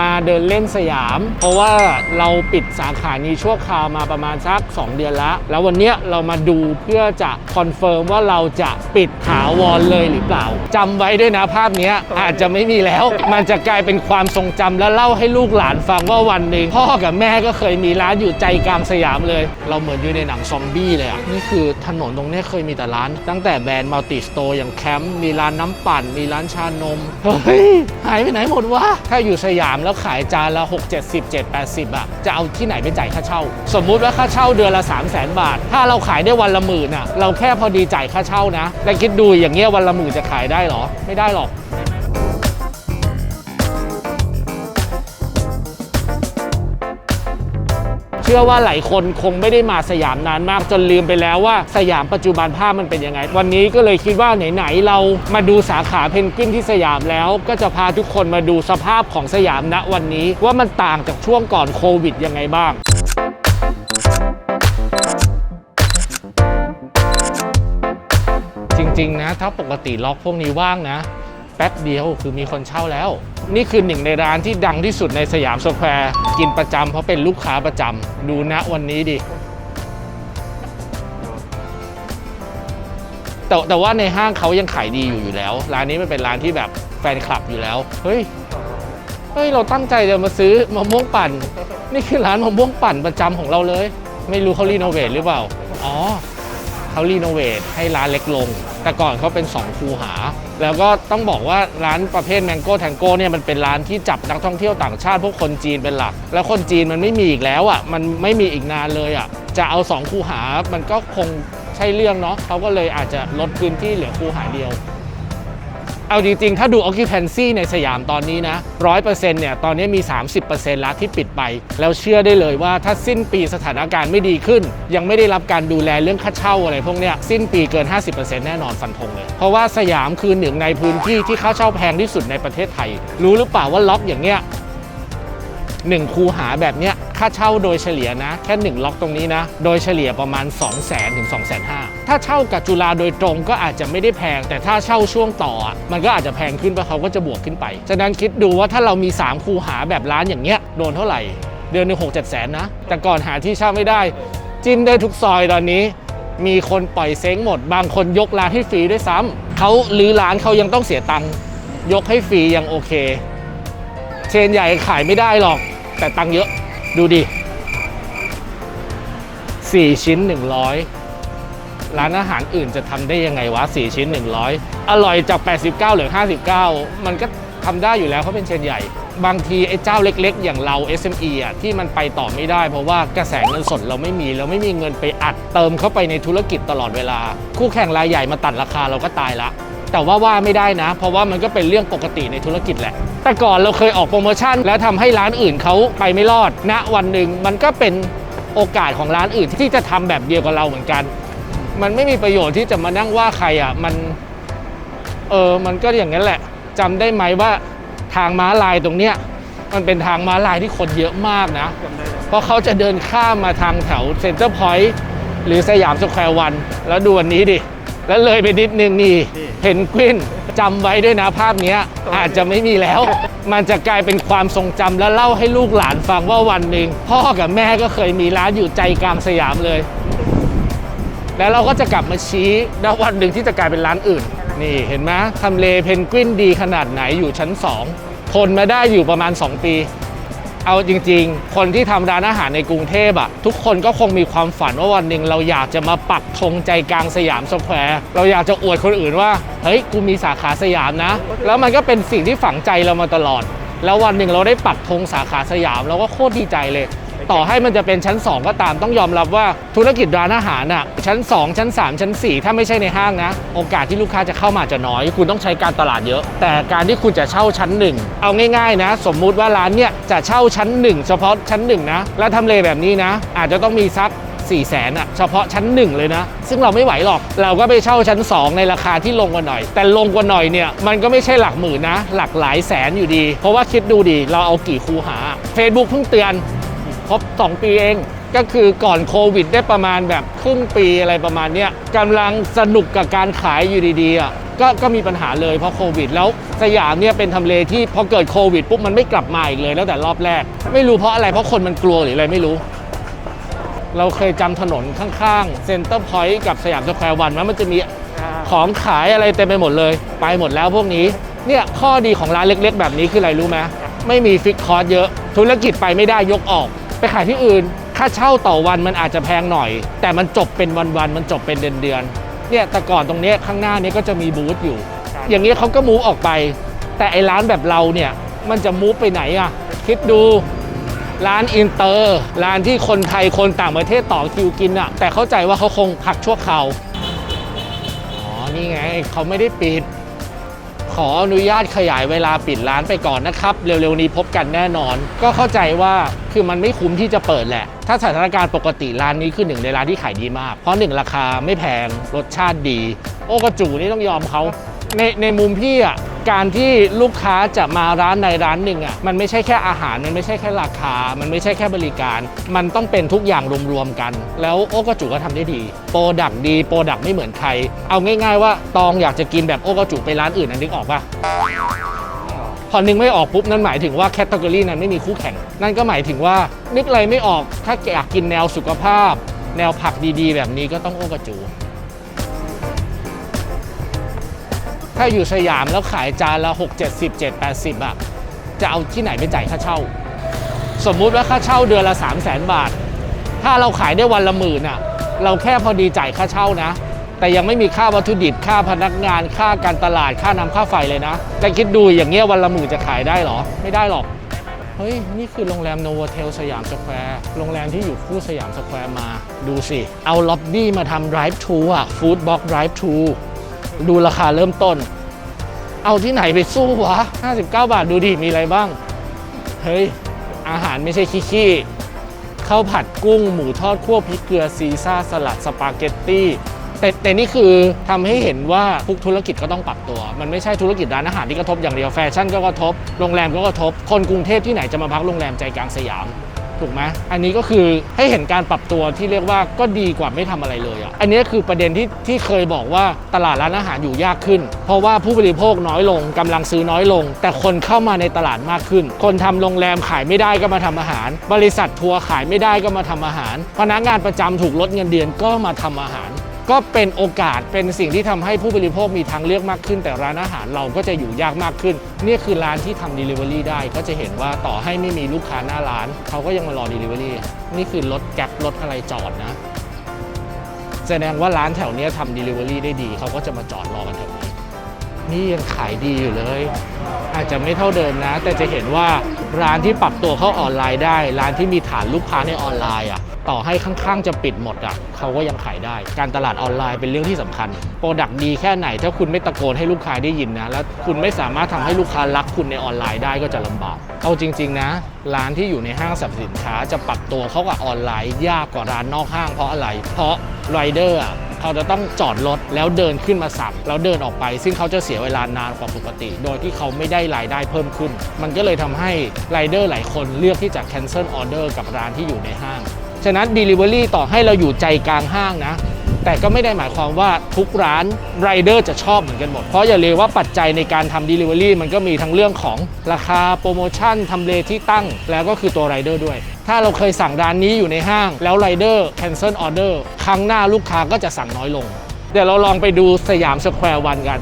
มาเดินเล่นสยาม เพราะว่าเราปิดสาขานี้ชั่วคราวมาประมาณสัก 2 เดือนแล้วแล้ววันนี้เรามาดูเพื่อจะคอนเฟิร์มว่าเราจะปิดถาวรเลยหรือเปล่าจำไว้ด้วยนะภาพนี้อาจจะไม่มีแล้ว มันจะกลายเป็นความทรงจำและเล่าให้ลูกหลานฟังว่าวันหนึ่งพ่อกับแม่ก็เคยมีร้านอยู่ใจกลางสยามเลย เราเหมือนอยู่ในหนังซอมบี้เลยอะนี่คือถนนตรงนี้เคยมีแต่ร้าน ตั้งแต่แบรนด์มัลติสโตร์อย่างแคมป์มีร้านน้ำปั่น มีร้านชานมเฮ้ยหายไปไหนหมดวะถ้าอยู่สยามแล้วขายจานละ 6 70 7 80อะจะเอาที่ไหนไปจ่ายค่าเช่า สมมุติว่าค่าเช่าเดือนละ 3 0 0 0 0 0 บาท ถ้าเราขายได้วันละหมื่นอะเราแค่พอดีจ่ายค่าเช่านะแต่คิดดูอย่างเงี้ยวันละหมื่นจะขายได้เหรอ ไม่ได้หรอก ชื่อว่าหลายคนคงไม่ได้มาสยามนานมากจนลืมไปแล้วว่าสยามปัจจุบันภาพมันเป็นยังไง วันนี้ก็เลยคิดว่าไหนๆเรามาดูสาขาเพนกวินที่สยามแล้ว ก็จะพาทุกคนมาดูสภาพของสยามณวันนี้ ว่ามันต่างจากช่วงก่อนโควิดยังไงบ้างจริงๆนะถ้าปกติล็อกพวกนี้ว่างนะ แป๊บเดียวคือมีคนเช่าแล้ว นี่คือหนึ่งในร้านที่ดังที่สุดในสยามสแควร์กินประจำเพราะเป็นลูกค้าประจำดูนะวันนี้ดิแต่แต่ว่าในห้างเขายังขายดีอยู่อยู่แล้ว ร้านนี้มันเป็นร้านที่แบบแฟนคลับอยู่แล้ว เฮ้ยเฮ้ยเราตั้งใจจะมาซื้อมะม่วงปั่น นี่คือร้านมะม่วงปั่นประจำของเราเลย ไม่รู้เขารีโนเวทหรือเปล่า อ๋อเขารีโนเวทให้ร้านเล็กลง แต่ก่อนเขาเป็น 2 คูหา แล้วก็ต้องบอกว่าร้านประเภทแมงโก้แทงโก้เนี่ยมันเป็นร้านที่จับนักท่องเที่ยวต่างชาติพวกคนจีนเป็นหลัก แล้วคนจีนมันไม่มีอีกแล้วอะมันไม่มีอีกนานเลยอะจะเอา2คูหา มันก็คงใช่เรื่องเนาะเขาก็เลยอาจจะลดพื้นที่เหลือคูหาเดียว เอาจริงๆ ถ้าดู occupancy ในสยามตอนนี้นะ100%เนี่ยตอนนี้มี 30%แล้วที่ปิดไป แล้วเชื่อได้เลยว่าถ้าสิ้นปีสถานการณ์ไม่ดีขึ้น ยังไม่ได้รับการดูแลเรื่องค่าเช่าอะไรพวกเนี้ยสิ้นปีเกิน 50%แน่นอนฟันธงเลย เพราะว่าสยามคือหนึ่งในพื้นที่ที่ค่าเช่าแพงที่สุดในประเทศไทย รู้หรือเปล่าว่าล็อกอย่างเงี้ย หนึ่งคูหาแบบเนี้ยค่าเช่าโดยเฉลี่ยนะ แค่หนึ่งล็อกตรงนี้นะ โดยเฉลี่ยประมาณ 2 0 0 0 0 0ถึง2 5 0 0 0ถ้าเช่ากับจุฬาโดยตรงก็อาจจะไม่ได้แพง แต่ถ้าเช่าช่วงต่อ มันก็อาจจะแพงขึ้นเพราะเขาก็จะบวกขึ้นไป ฉะนั้นคิดดูว่าถ้าเรามี 3 คูหาแบบร้านอย่างเงี้ยโดนเท่าไหร่ เดือนหนึ่งหกเจ็ดแสนนะ แต่ก่อนหาที่เช่าไม่ได้ จิ้มได้ทุกซอยตอนนี้ มีคนปล่อยเซ้งหมด บางคนยกร้านให้ฟรีด้วยซ้ำเขาลื้อร้านเขายังต้องเสียตังค์ยกให้ฟรียังโอเค เชนใหญ่ขายไม่ได้หรอก แต่ตังเยอะดูดิ 4 ชิ้น 100 ร้านอาหารอื่นจะทำได้ยังไงวะ 4 ชิ้น 100 อร่อยจาก 89 เหลือ 59 มันก็ทำได้อยู่แล้วเพราะเป็นเชนใหญ่ บางทีไอ้เจ้าเล็ก ๆ อย่างเรา SME อะที่มันไปต่อไม่ได้ เพราะว่ากระแสเงินสดเราไม่มีเราไม่มีเงินไปอัดเติมเข้าไปในธุรกิจตลอดเวลา คู่แข่งรายใหญ่มาตัดราคาเราก็ตายละ แต่ว่าว่าไม่ได้นะ เพราะว่ามันก็เป็นเรื่องปกติในธุรกิจแหละ แต่ก่อนเราเคยออกโปรโมชั่น แล้วทำให้ร้านอื่นเขาไปไม่รอดณวันหนึ่งมันก็เป็นโอกาสของร้านอื่นที่จะทำแบบเดียวกับเราเหมือนกัน มันไม่มีประโยชน์ที่จะมานั่งว่าใครอะมันเออมันก็อย่างนั้นแหละจำได้ไหมว่าทางม้าลายตรงเนี้ยมันเป็นทางม้าลายที่คนเยอะมากนะ เพราะเขาจะเดินข้ามมาทางแถวเซ็นเตอร์พอยต์หรือสยามสแควร์วัน แล้วดูวันนี้ดิ แล้วเลยไปนิดนึงนี่เพนกวินจำไว้ด้วยนะภาพเนี้ยอาจจะไม่มีแล้ว มันจะกลายเป็นความทรงจำและเล่าให้ลูกหลานฟังว่าวันหนึ่งพ่อกับแม่ก็เคยมีร้านอยู่ใจกลางสยามเลย แล้วเราก็จะกลับมาชี้ณวันหนึ่งที่จะกลายเป็นร้านอื่น นี่เห็นไหมทำเลเพนกวินดีขนาดไหนอยู่ชั้น 2 ทนมาได้อยู่ประมาณ 2 ปี เอาจริง ๆ คนที่ทำร้านอาหารในกรุงเทพอะทุกคนก็คงมีความฝันว่าวันหนึ่งเราอยากจะมาปักธงใจกลางสยามสแควร์เราอยากจะอวดคนอื่นว่า เฮ้ย กูมีสาขาสยามนะ แล้วมันก็เป็นสิ่งที่ฝังใจเรามาตลอด แล้ววันหนึ่งเราได้ปักธงสาขาสยามเราก็โคตรดีใจเลย ต่อให้มันจะเป็นชั้น 2 ก็ตามต้องยอมรับว่าธุรกิจร้านอาหารอะชั้น 2 ชั้น 3 ชั้น 4 ถ้าไม่ใช่ในห้างนะ โอกาสที่ลูกค้าจะเข้ามาจะน้อย คุณต้องใช้การตลาดเยอะ แต่การที่คุณจะเช่าชั้น 1 เอาง่ายๆนะ สมมุติว่าร้านเนี่ยจะเช่าชั้น 1 เฉพาะชั้น 1 นะ แล้วทำเลแบบนี้นะ อาจจะต้องมีสัก4 0 0แสนอะเฉพาะชั้น 1 เลยนะ ซึ่งเราไม่ไหวหรอก เราก็ไปเช่าชั้น 2 ในราคาที่ลงกว่าหน่อย แต่ลงกว่าหน่อยเนี่ย มันก็ไม่ใช่หลักหมื่นนะ หลักหลายแสนอยู่ดี เพราะว่าคิดดูดิเราเอากี่คูหา Facebook เพิ่งเตือน ครบ 2 ปีเอง ก็คือก่อนโควิดได้ประมาณแบบครึ่งปีอะไรประมาณเนี้ยกำลังสนุกกับการขายอยู่ดีๆอะก็ก็มีปัญหาเลยเพราะโควิด แล้วสยามเนี่ยเป็นทำเลที่พอเกิดโควิดปุ๊บมันไม่กลับมาอีกเลยตั้งแต่รอบแรก ไม่รู้เพราะอะไรเพราะคนมันกลัวหรืออะไรไม่รู้ เราเคยจำถนนข้างๆเซ็นเตอร์พอยต์กับสยามสแควร์วันไหมมันจะมีของขายอะไรเต็มไปหมดเลย ไปหมดแล้วพวกนี้เนี่ยข้อดีของร้านเล็กๆ แบบนี้คืออะไรรู้ไหมไม่มีฟิกคอร์สเยอะ ธุรกิจไปไม่ได้ยกออก ไปขายที่อื่น ค่าเช่าต่อวันมันอาจจะแพงหน่อย แต่มันจบเป็นวันๆมันจบเป็นเดือนๆเนี่ยแต่ก่อนตรงเนี้ยข้างหน้านี้ก็จะมีบูธอยู่ อย่างนี้เขาก็มูฟออกไป แต่ไอ้ร้านแบบเราเนี่ยมันจะมูฟไปไหนอะคิดดูร้านอินเตอร์ร้านที่คนไทยคนต่างประเทศต่อคิวกินอะแต่เข้าใจว่าเขาคงพักชั่วคราวอ๋อนี่ไงเขาไม่ได้ปิด ขออนุญาตขยายเวลาปิดร้านไปก่อนนะครับ เร็วๆนี้พบกันแน่นอน ก็เข้าใจว่าคือมันไม่คุ้มที่จะเปิดแหละ ถ้าสถานการณ์ปกติร้านนี้คือหนึ่งในร้านที่ขายดีมาก เพราะหนึ่งราคาไม่แพงรสชาติดี โอกระจูนี่ต้องยอมเขาในในมุมพี่อะ การที่ลูกค้าจะมาร้านในร้านหนึ่งอะมันไม่ใช่แค่อาหาร มันไม่ใช่แค่ราคา มันไม่ใช่แค่บริการ มันต้องเป็นทุกอย่างรวมๆกัน แล้วโอกะจูก็ทำได้ดีโปรดักดีโปรดักไม่เหมือนใคร เอาง่ายๆว่าตองอยากจะกินแบบโอกะจูไปร้านอื่นอันนึกออกปะพอนึกไม่ออกปุ๊บนั่นหมายถึงว่าแคตตากรีนั้นไม่มีคู่แข่ง นั่นก็หมายถึงว่านึกอะไรไม่ออกถ้าอยากกินแนวสุขภาพ แนวผักดีๆ แบบนี้ก็ต้องโอกระจูาอยู่สยามแล้วขายจานละ 6 70 7 80อะจะเอาที่ไหนไปจ่ายค่าเช่า สมมุติว่าค่าเช่าเดือนละ 3 0 0 0 0 0 บาท ถ้าเราขายได้วันละหมื่นอะเราแค่พอดีจ่ายค่าเช่านะ แต่ยังไม่มีค่าวัตถุดิบ ค่าพนักงาน ค่าการตลาด ค่าน้ำค่าไฟเลยนะ แต่คิดดูอย่างเงี้ยวันละหมื่นจะขายได้หรอ ไม่ได้หรอก เฮ้ย นี่คือโรงแรมโนวเทลสยามสแควร์ โรงแรมที่อยู่คู่สยามสแควร์มา ดูสิ เอาล็อบบี้มาทำ drive thru อะ food box drive thru ดู ดูราคาเริ่มต้น เอาที่ไหนไปสู้วะ 59 บาทดูดิ มีอะไรบ้าง เฮ้ย อาหารไม่ใช่ขี้ๆข้าวผัดกุ้ง หมูทอดคั่วพริกเกลือซีซ่าสลัดสปาเกตตี้แต่แต่นี่คือทำให้เห็นว่าทุกธุรกิจก็ต้องปรับตัว มันไม่ใช่ธุรกิจร้านอาหารที่กระทบอย่างเดียวแฟชั่นก็กระทบโรงแรมก็กระทบ คนกรุงเทพที่ไหนจะมาพักโรงแรมใจกลางสยาม ถูกไหมอันนี้ก็คือให้เห็นการปรับตัวที่เรียกว่าก็ดีกว่าไม่ทำอะไรเลยอะอันนี้คือประเด็นที่ที่เคยบอกว่าตลาดร้านอาหารอยู่ยากขึ้น เพราะว่าผู้บริโภคน้อยลงกำลังซื้อน้อยลง แต่คนเข้ามาในตลาดมากขึ้น คนทำโรงแรมขายไม่ได้ก็มาทำอาหาร บริษัททัวร์ขายไม่ได้ก็มาทำอาหาร พนักงานประจำถูกลดเงินเดือนก็มาทำอาหาร ก็เป็นโอกาสเป็นสิ่งที่ทำให้ผู้บริโภคมีทางเลือกมากขึ้น แต่ร้านอาหารเราก็จะอยู่ยากมากขึ้น นี่คือร้านที่ทำ Delivery ได้ก็จะเห็นว่าต่อให้ไม่มีลูกค้าหน้าร้าน เขาก็ยังมารอ Delivery นี่คือรถแก๊ปรถอะไรจอดนะ แสดงว่าร้านแถวเนี้ยทำ Delivery ได้ดี เขาก็จะมาจอดรอกันแถวนี้นี่ยังขายดีอยู่เลย อาจจะไม่เท่าเดิมนะ แต่จะเห็นว่าร้านที่ปรับตัวเข้าออนไลน์ได้ ร้านที่มีฐานลูกค้าในออนไลน์อะ ต่อให้ข้างๆจะปิดหมดอะเขาก็ยังขายได้ การตลาดออนไลน์เป็นเรื่องที่สำคัญโปรดักต์ดีแค่ไหน ถ้าคุณไม่ตะโกนให้ลูกค้าได้ยินนะ แล้วคุณไม่สามารถทำให้ลูกค้ารักคุณในออนไลน์ได้ก็จะลำบาก เอาจริง ๆ นะ ร้านที่อยู่ในห้างสรรพสินค้าจะปรับตัวเข้ากับออนไลน์ ยากกว่าร้านนอกห้างเพราะอะไร เพราะไรเดอร์เขาจะต้องจอดรถแล้วเดินขึ้นมาสั่งแล้วเดินออกไป ซึ่งเขาจะเสียเวลานานกว่าปกติ โดยที่เขาไม่ได้รายได้เพิ่มขึ้น มันก็เลยทำให้ไรเดอร์หลายคนเลือกที่จะ cancel order กับร้านที่อยู่ในห้าง ฉะนั้น Delivery ต่อให้เราอยู่ใจกลางห้างนะ แต่ก็ไม่ได้หมายความว่าทุกร้านไรเดอร์จะชอบเหมือนกันหมด เพราะอย่าลืมว่าปัจจัยในการทำ Delivery มันก็มีทั้งเรื่องของราคาโปรโมชั่นทำเลที่ตั้ง แล้วก็คือตัวไรเดอร์ด้วย ถ้าเราเคยสั่งร้านนี้อยู่ในห้าง แล้วไรเดอร์ cancel order ครั้งหน้าลูกค้าก็จะสั่งน้อยลง เดี๋ยวเราลองไปดูสยามสแควร์วันกัน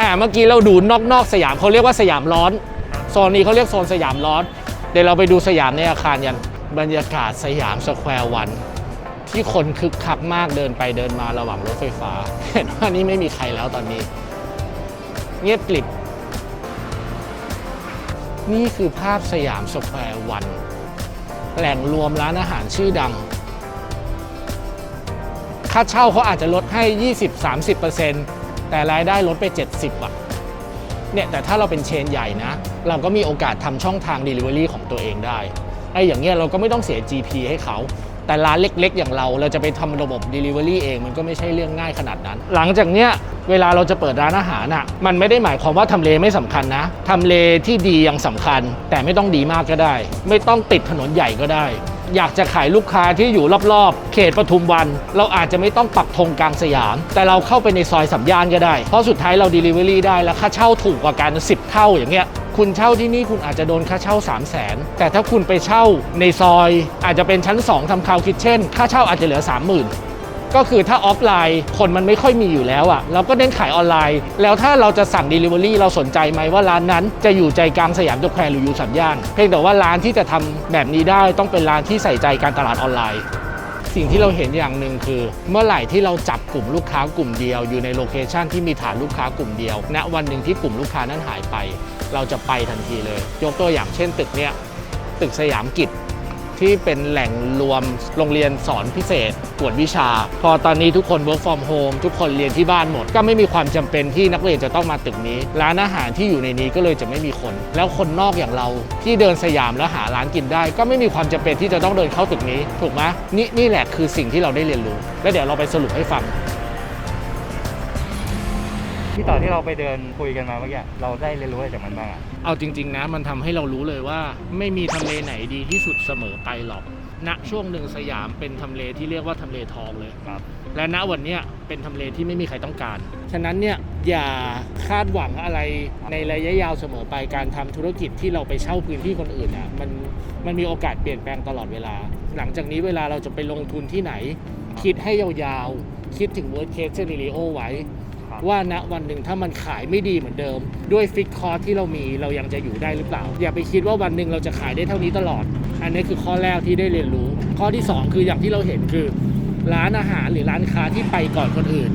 อ่าเมื่อกี้เราดูนอกๆสยามเขาเรียกว่าสยามร้อนโซนนี้เขาเรียกโซนสยามร้อน เดี๋ยวเราไปดูสยามในอาคารกัน บรรยากาศสยามสแควร์วัน ที่คนคึกคักมากเดินไปเดินมาระหว่างรถไฟฟ้า เห็นว่านี่ไม่มีใครแล้วตอนนี้ เงียบกลิบ นี่คือภาพสยามสแควร์วัน แหล่งรวมร้านอาหารชื่อดัง ค่าเช่าเขาอาจจะลดให้ 20-30%แต่รายได้ลดไป 70อะเนี่ยแต่ถ้าเราเป็นเชนใหญ่นะ เราก็มีโอกาสทำช่องทาง Delivery ของตัวเองได้ ไอ้อย่างเงี้ยเราก็ไม่ต้องเสีย GP ให้เขา แต่ร้านเล็กๆ อย่างเราเราจะไปทำระบบ Delivery เองมันก็ไม่ใช่เรื่องง่ายขนาดนั้น หลังจากเนี้ยเวลาเราจะเปิดร้านอาหารอะมันไม่ได้หมายความว่าทำเลไม่สำคัญนะทำเลที่ดียังสำคัญ แต่ไม่ต้องดีมากก็ได้ ไม่ต้องติดถนนใหญ่ก็ได้ อยากจะขายลูกค้าที่อยู่รอบๆ เขตปทุมวัน เราอาจจะไม่ต้องปักธงกลางสยาม แต่เราเข้าไปในซอยสัมยานก็ได้ เพราะสุดท้ายเรา Delivery ได้แล้วค่าเช่าถูกกว่ากัน10 เท่าอย่างเงี้ย คุณเช่าที่นี่คุณอาจจะโดนค่าเช่า 3 0 0แสนแต่ถ้าคุณไปเช่าในซอยอาจจะเป็นชั้น 2ทำคาวคิทเช่น ค่าเช่าอาจจะเหลือ 30,000ก็คือถ้าออฟไลน์คนมันไม่ค่อยมีอยู่แล้วอะ่ะ เราก็เน้นขายออนไลน์ แล้วถ้าเราจะสั่ง Delivery เราสนใจไหมว่าร้านนั้น จะอยู่ใจกลางสยามตะแควร์หรืออยู่สัมย่านเพียงแต่ว่าร้านที่จะทำแบบนี้ได้ต้องเป็นร้านที่ใส่ใจการตลาดออนไลน์ สิ่งที่เราเห็นอย่างหนึ่งคือ เมื่อไหร่ที่เราจับกลุ่มลูกค้ากลุ่มเดียว อยู่ในโลเคชันที่มีฐานลูกค้ากลุ่มเดียวณวันหนึ่งที่กลุ่มลูกค้านั้นหายไป เราจะไปทันทีเลย ยกตัวอย่างเช่น ตึกเนี้ยตึกสยามกิจ ที่เป็นแหล่งรวมโรงเรียนสอนพิเศษกวดวิชา พอตอนนี้ทุกคน work from home ทุกคนเรียนที่บ้านหมด ก็ไม่มีความจำเป็นที่นักเรียนจะต้องมาตึกนี้ ร้านอาหารที่อยู่ในนี้ก็เลยจะไม่มีคน แล้วคนนอกอย่างเราที่เดินสยามแล้วหาร้านกินได้ ก็ไม่มีความจำเป็นที่จะต้องเดินเข้าตึกนี้ ถูกไหมนี่นี่แหละคือสิ่งที่เราได้เรียนรู้ แล้วเดี๋ยวเราไปสรุปให้ฟัง ที่ต่อที่เราไปเดินคุยกันมาเมื่อกี้เราได้เรียนรู้อะไรจากมันบ้างอะเอาจริง ๆ นะ มันทำให้เรารู้เลยว่า ไม่มีทำเลไหนดีที่สุดเสมอไปหรอกณช่วงหนึ่งสยามเป็นทำเลที่เรียกว่าทำเลทองเลย ครับ และณวันเนี้ยเป็นทำเลที่ไม่มีใครต้องการ ฉะนั้นเนี่ยอย่าคาดหวังอะไรในระยะยาวเสมอไปการทำธุรกิจที่เราไปเช่าพื้นที่คนอื่นอะมันมันมีโอกาสเปลี่ยนแปลงตลอดเวลา หลังจากนี้เวลาเราจะไปลงทุนที่ไหน คิดให้ยาวๆ คิดถึง worst case scenario ไว้ครับ ว่าณวันหนึ่งถ้ามันขายไม่ดีเหมือนเดิม ด้วยฟิกคอร์ที่เรามีเรายังจะอยู่ได้หรือเปล่า อย่าไปคิดว่าวันหนึ่งเราจะขายได้เท่านี้ตลอด อันนี้คือข้อแรกที่ได้เรียนรู้ ข้อที่สองคืออย่างที่เราเห็นคือ ร้านอาหารหรือร้านค้าที่ไปก่อนคนอื่น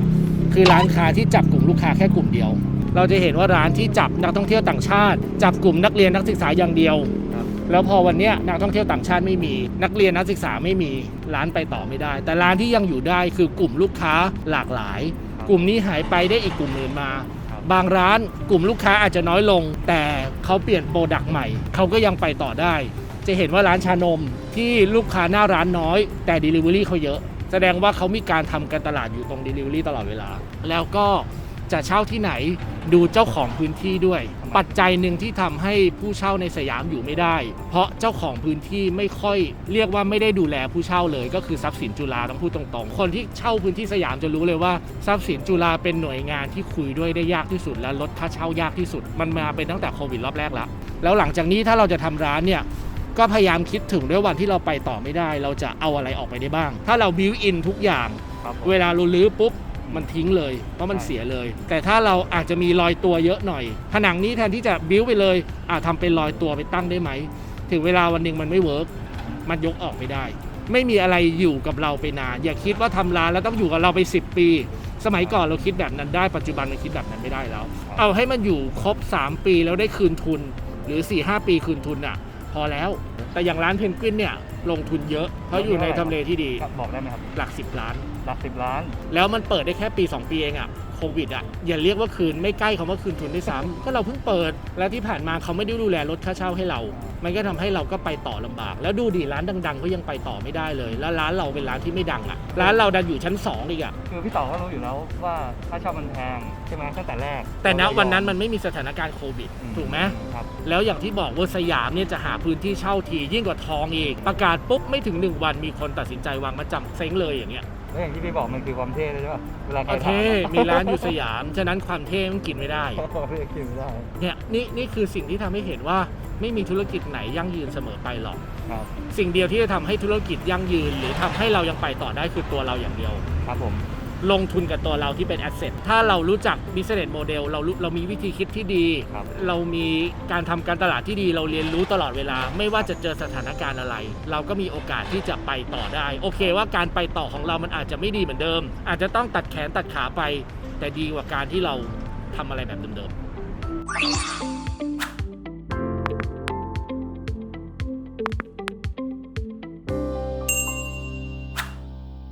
คือร้านค้าที่จับกลุ่มลูกค้าแค่กลุ่มเดียว เราจะเห็นว่าร้านที่จับนักท่องเที่ยวต่างชาติ จับกลุ่มนักเรียนนักศึกษาอย่างเดียวครับแล้วพอวันเนี้ยนักท่องเที่ยวต่างชาติไม่มี นักเรียนนักศึกษาไม่มีร้านไปต่อไม่ได้ แต่ร้านที่ยังอยู่ได้คือกลุ่มลูกค้าหลากหลายก ลุ่มนี้หายไปได้อีกกลุ่มอื่นมาครับบางร้านกลุ่มลูกค้าอาจจะน้อยลง แต่เขาเปลี่ยนโปรดักต์ใหม่ เขาก็ยังไปต่อได้ จะเห็นว่าร้านชานมที่ลูกค้าหน้าร้านน้อย แต่ Delivery เขาเยอะ แสดงว่าเขามีการทำการตลาดอยู่ตรง Delivery ตลอดเวลา แล้วก็ จะเช่าที่ไหนดูเจ้าของพื้นที่ด้วย ปัจจัยหนึ่งที่ทำให้ผู้เช่าในสยามอยู่ไม่ได้ เพราะเจ้าของพื้นที่ไม่ค่อยเรียกว่าไม่ได้ดูแลผู้เช่าเลย ก็คือทรัพย์สินจุฬาต้องพูดตรงๆ คนที่เช่าพื้นที่สยามจะรู้เลยว่าทรัพย์สินจุฬาเป็นหน่วยงานที่คุยด้วยได้ยากที่สุด และลดค่าเช่ายากที่สุด มันมาเป็นตั้งแต่โควิดรอบแรกแล้วแล้วหลังจากนี้ถ้าเราจะทำร้านเนี่ยก็พยายามคิดถึงด้วยวันที่เราไปต่อไม่ได้ เราจะเอาอะไรออกไปได้บ้าง ถ้าเราบิวอินทุกอย่างครับผมเวลาเราลื้อปุ๊บ มันทิ้งเลย เพราะมันใช่เสียเลย แต่ถ้าเราอาจจะมีรอยตัวเยอะหน่อย ผนังนี้แทนที่จะบิวไปเลยอาจทำเป็นรอยตัวไปตั้งได้ไหม ถึงเวลาวันหนึ่งมันไม่เวิร์กมันยกออกไม่ได้ ไม่มีอะไรอยู่กับเราไปนานอย่าคิดว่าทำร้านแล้วต้องอยู่กับเราไป 10 ปี สมัยก่อนเราคิดแบบนั้นได้ปัจจุบันเราคิดแบบนั้นไม่ได้แล้ว เอาให้มันอยู่ครบ 3 ปีแล้วได้คืนทุน หรือ 4-5 ปีคืนทุนอะ พอแล้ว แต่อย่างร้านเพนกวินเนี่ยลงทุนเยอะเพราะอยู่ในทำเลที่ดีครับบอกได้ไหมครับ หลัก 10 ล้าน หลักสิบล้าน แล้วมันเปิดได้แค่ปี 2 ปีเองอะโควิดอะอย่าเรียกว่าคืนไม่ใกล้คำว่าคืนทุนด้วยซ้ำก็เราเพิ่งเปิด แล้วที่ผ่านมาเขาไม่ได้ดูแลลดค่าเช่าให้เรา มันก็ทำให้เราก็ไปต่อลำบาก แล้วดูดิร้านดังๆก็ยังไปต่อไม่ได้เลย แล้วร้านเราเป็นร้านที่ไม่ดังอะร้านเราดันอยู่ชั้น 2 อีกอะคือพี่ต่อก็รู้อยู่แล้วว่าค่าเช่ามันแพงใช่ไหมตั้งแต่แรกแต่ณวันนั้นมันไม่มีสถานการณ์โควิดอืถูกไหม ครับ แล้วอย่างที่บอกว่าสยามเนี่ยจะหาพื้นที่เช่าทียิ่งกว่าทองอีก ประกาศปุ๊บไม่ถึง 1 วันมีคนตัดสินใจวางมาจำเซ้งเลยอย่างเงี้ย แล้วอย่างที่พี่บอกมันคือความเท่เลยใช่ป่ะเวลาใครโอเค ถามมีร้านอยู่สยาม ฉะนั้นความเท่มันกินไม่ได้เรียกคิวไม่ได้เนี่ยนี่นี่คือสิ่งที่ทำให้เห็นว่าไม่มีธุรกิจไหนยั่งยืนเสมอไปหรอก ครับสิ่งเดียวที่จะทำให้ธุรกิจยั่งยืน หรือทำให้เรายังไปต่อได้คือตัวเราอย่างเดียว ครับผม ลงทุนกับตัวเราที่เป็นแอสเซทถ้าเรารู้จัก business model เรารู้เรามีวิธีคิดที่ดี ครับ เรามีการทำการตลาดที่ดี เราเรียนรู้ตลอดเวลา ไม่ว่าจะเจอสถานการณ์อะไร เราก็มีโอกาสที่จะไปต่อได้ โอเคว่าการไปต่อของเรามันอาจจะไม่ดีเหมือนเดิม อาจจะต้องตัดแขนตัดขาไป แต่ดีกว่าการที่เราทำอะไรแบบเดิมๆ